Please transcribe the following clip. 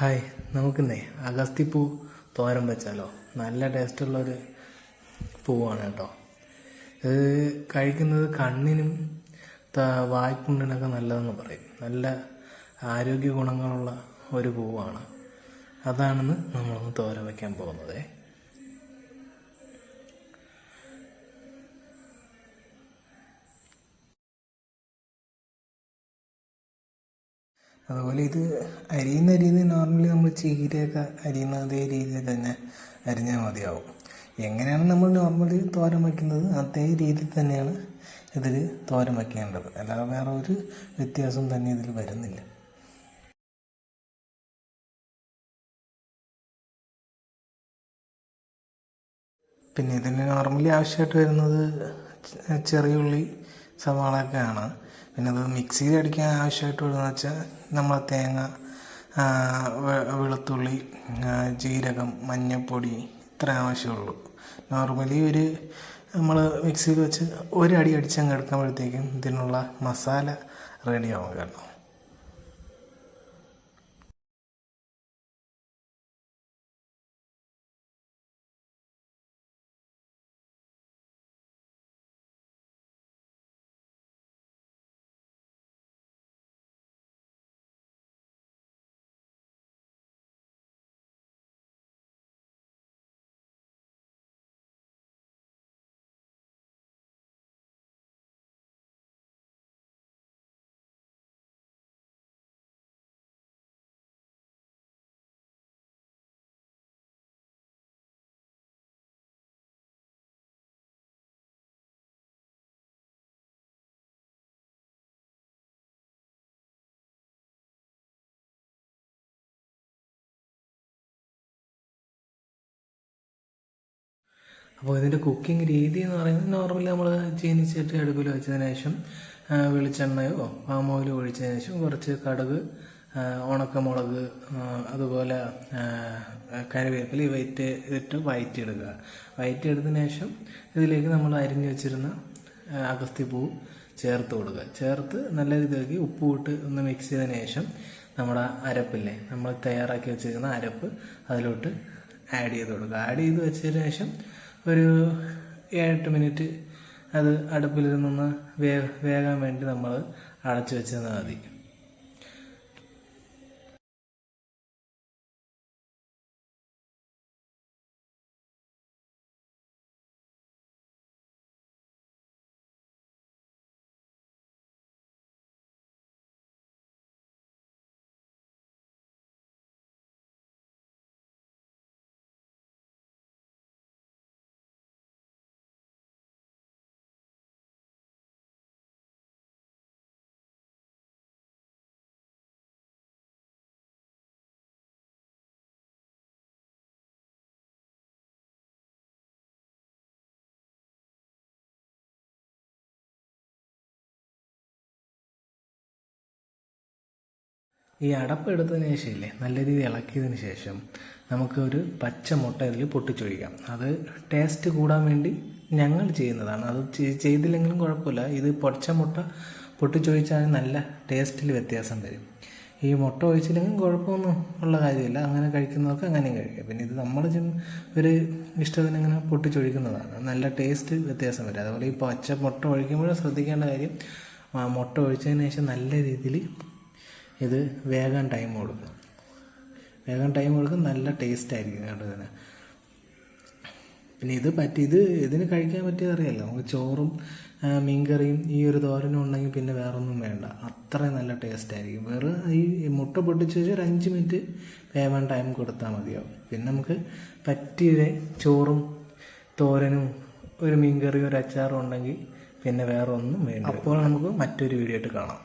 Hi നമുക്കിന്നേ അഗസ്തിപ്പൂ തോരൻ വെച്ചാലോ? നല്ല ടേസ്റ്റുള്ളൊരു പൂവാണ് കേട്ടോ. ഇത് കഴിക്കുന്നത് കണ്ണിനും വായ്പുണ്ടിനൊക്കെ നല്ലതെന്ന് പറയും. നല്ല ആരോഗ്യ ഗുണങ്ങളുള്ള ഒരു പൂവാണ്. അതാണെന്ന് നമ്മളൊന്ന് തോരൻ വയ്ക്കാൻ പോകുന്നത്. അതുപോലെ ഇത് അരിയുന്ന രീതി നോർമലി നമ്മൾ ചീരയൊക്കെ അരിയുന്ന അതേ രീതിയിൽ തന്നെ അരിഞ്ഞാൽ മതിയാവും. എങ്ങനെയാണ് നമ്മൾ നോർമലി തോരം വയ്ക്കുന്നത് അതേ രീതിയിൽ തന്നെയാണ് ഇതിൽ തോരം വയ്ക്കേണ്ടത് അല്ലാതെ വേറെ ഒരു വ്യത്യാസം തന്നെ ഇതിൽ വരുന്നില്ല. പിന്നെ ഇതിന് നോർമലി ആവശ്യമായിട്ട് വരുന്നത് ചെറിയുള്ളി സവാളയൊക്കെയാണ്. പിന്നെ അത് മിക്സിയിൽ അടിക്കാൻ ആവശ്യമായിട്ട് വരുന്നത് വെച്ചാൽ നമ്മൾ തേങ്ങ വെളുത്തുള്ളി ജീരകം മഞ്ഞൾപ്പൊടി ഇത്ര ആവശ്യമുള്ളൂ. നോർമലി ഒരു നമ്മൾ മിക്സിയിൽ വെച്ച് ഒരടി അടിച്ചങ്ങ് എടുക്കുമ്പോഴത്തേക്കും ഇതിനുള്ള മസാല റെഡിയാവും കേട്ടോ. അപ്പോൾ ഇതിന്റെ കുക്കിംഗ് രീതി എന്ന് പറയുന്നത് നോർമലി നമ്മൾ ചീനിച്ചട്ടി അടുപ്പിൽ വെച്ചതിന് ശേഷം വെളിച്ചെണ്ണയോ പാം ഓയിലോ ഒഴിച്ചതിന് ശേഷം കുറച്ച് കടുക് ഉണക്കമുളക് അതുപോലെ കരിവേപ്പില വയറ്റ് ഇട്ട് വയറ്റിയെടുക്കുക. വയറ്റിയെടുത്തതിന് ശേഷം ഇതിലേക്ക് നമ്മൾ അരിഞ്ഞു വെച്ചിരുന്ന അഗസ്തിപ്പൂ ചേർത്ത് കൊടുക്കുക. ചേർത്ത് നല്ല രീതിയിലേക്ക് ഉപ്പ് ഇട്ട് ഒന്ന് മിക്സ് ചെയ്തതിന് ശേഷം നമ്മുടെ അരപ്പില്ലേ നമ്മൾ തയ്യാറാക്കി വെച്ചിരിക്കുന്ന അരപ്പ് അതിലോട്ട് ആഡ് ചെയ്ത് കൊടുക്കുക. ആഡ് ചെയ്ത് വെച്ചതിന് ശേഷം ഒരു ഏഴെട്ട് മിനിറ്റ് അത് അടുപ്പിലിരുന്നൊന്ന് വേ വേകാൻ വേണ്ടി നമ്മൾ അടച്ചു വെച്ചാൽ മതി. ഈ അടപ്പ് എടുത്തതിന് ശേഷമില്ലേ? നല്ല രീതിയിൽ ഇളക്കിയതിന് ശേഷം നമുക്ക് ഒരു പച്ച മുട്ട ഇതിൽ പൊട്ടിച്ചൊഴിക്കാം. അത് ടേസ്റ്റ് കൂടാൻ വേണ്ടി ഞങ്ങൾ ചെയ്യുന്നതാണ്. അത് ചെയ്തില്ലെങ്കിലും കുഴപ്പമില്ല. ഇത് പൊടിച്ച മുട്ട പൊട്ടിച്ചൊഴിച്ചാൽ നല്ല ടേസ്റ്റിൽ വ്യത്യാസം വരും. ഈ മുട്ട ഒഴിച്ചില്ലെങ്കിലും കുഴപ്പമൊന്നും ഉള്ള കാര്യമില്ല. അങ്ങനെ കഴിക്കുന്നവർക്ക് അങ്ങനെയും കഴിക്കാം. പിന്നെ ഇത് നമ്മൾ ഒരു ഇഷ്ടത്തിന് ഇങ്ങനെ പൊട്ടിച്ചൊഴിക്കുന്നതാണ്. നല്ല ടേസ്റ്റ് വ്യത്യാസം വരും. അതുപോലെ ഈ പച്ച മുട്ട ഒഴിക്കുമ്പോഴും ശ്രദ്ധിക്കേണ്ട കാര്യം മുട്ട ഒഴിച്ചതിന് ശേഷം നല്ല രീതിയിൽ ഇത് വേഗം ടൈം കൊടുക്കും. വേഗം ടൈം കൊടുക്കും നല്ല ടേസ്റ്റ് ആയിരിക്കും കേട്ടോ പിന്നെ ഇത് പറ്റി ഇത് ഇതിന് കഴിക്കാൻ പറ്റിയത് അറിയാലോ? നമുക്ക് ചോറും മീൻകറിയും ഈ ഒരു തോരനും ഉണ്ടെങ്കിൽ പിന്നെ വേറൊന്നും വേണ്ട. അത്രയും നല്ല ടേസ്റ്റ് ആയിരിക്കും. വേറെ ഈ മുട്ട പൊട്ടിച്ച് വെച്ച് ഒരു അഞ്ച് മിനിറ്റ് വേവാൻ ടൈം കൊടുത്താൽ മതിയാവും. പിന്നെ നമുക്ക് പറ്റിയ ചോറും തോരനും ഒരു മീൻകറിയും ഒരു അച്ചാറും ഉണ്ടെങ്കിൽ പിന്നെ വേറെ ഒന്നും വേണ്ട. അപ്പോൾ നമുക്ക് മറ്റൊരു വീഡിയോ ആയിട്ട് കാണാം.